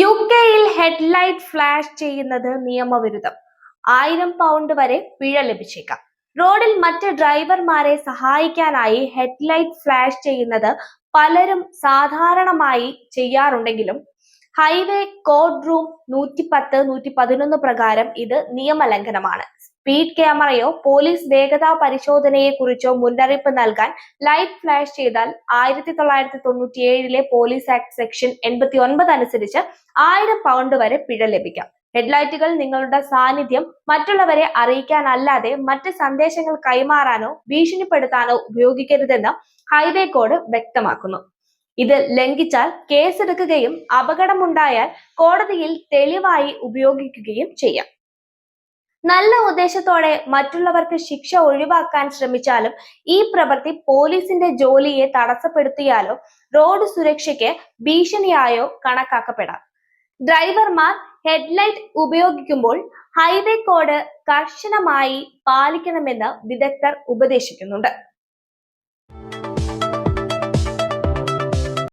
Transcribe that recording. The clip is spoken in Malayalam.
യു കെയിൽ ഹെഡ്ലൈറ്റ് ഫ്ലാഷ് ചെയ്യുന്നത് നിയമവിരുദ്ധം. ആയിരം പൗണ്ട് വരെ പിഴ ലഭിച്ചേക്കാം. റോഡിൽ മറ്റ് ഡ്രൈവർമാരെ സഹായിക്കാനായി ഹെഡ്ലൈറ്റ് ഫ്ലാഷ് ചെയ്യുന്നത് പലരും സാധാരണമായി ചെയ്യാറുണ്ടെങ്കിലും ഹൈവേ കോഡ് റൂം നൂറ്റി പത്ത് നൂറ്റി പതിനൊന്ന് പ്രകാരം ഇത് നിയമലംഘനമാണ്. സ്പീഡ് ക്യാമറയോ പോലീസ് വേഗതാ പരിശോധനയെക്കുറിച്ചോ മുന്നറിയിപ്പ് നൽകാൻ ലൈറ്റ് ഫ്ലാഷ് ചെയ്താൽ ആയിരത്തി തൊള്ളായിരത്തി തൊണ്ണൂറ്റിയേഴിലെ പോലീസ് ആക്ട് സെക്ഷൻ എൺപത്തി ഒൻപത് അനുസരിച്ച് ആയിരം പൗണ്ട് വരെ പിഴ ലഭിക്കാം. ഹെഡ്ലൈറ്റുകൾ നിങ്ങളുടെ സാന്നിധ്യം മറ്റുള്ളവരെ അറിയിക്കാനല്ലാതെ മറ്റ് സന്ദേശങ്ങൾ കൈമാറാനോ ഭീഷണിപ്പെടുത്താനോ ഉപയോഗിക്കരുതെന്ന് ഹൈവേ കോഡ് വ്യക്തമാക്കുന്നു. ഇത് ലംഘിച്ചാൽ കേസെടുക്കുകയും അപകടമുണ്ടായാൽ കോടതിയിൽ തെളിവായി ഉപയോഗിക്കുകയും ചെയ്യാം. നല്ല ഉദ്ദേശത്തോടെ മറ്റുള്ളവർക്ക് ശിക്ഷ ഒഴിവാക്കാൻ ശ്രമിച്ചാലും ഈ പ്രവൃത്തി പോലീസിന്റെ ജോലിയെ തടസ്സപ്പെടുത്തിയാലോ റോഡ് സുരക്ഷയ്ക്ക് ഭീഷണിയായോ കണക്കാക്കപ്പെടാം. ഡ്രൈവർമാർ ഹെഡ്ലൈറ്റ് ഉപയോഗിക്കുമ്പോൾ ഹൈവേ കോഡ് കർശനമായി പാലിക്കണമെന്ന് വിദഗ്ധർ ഉപദേശിക്കുന്നുണ്ട്.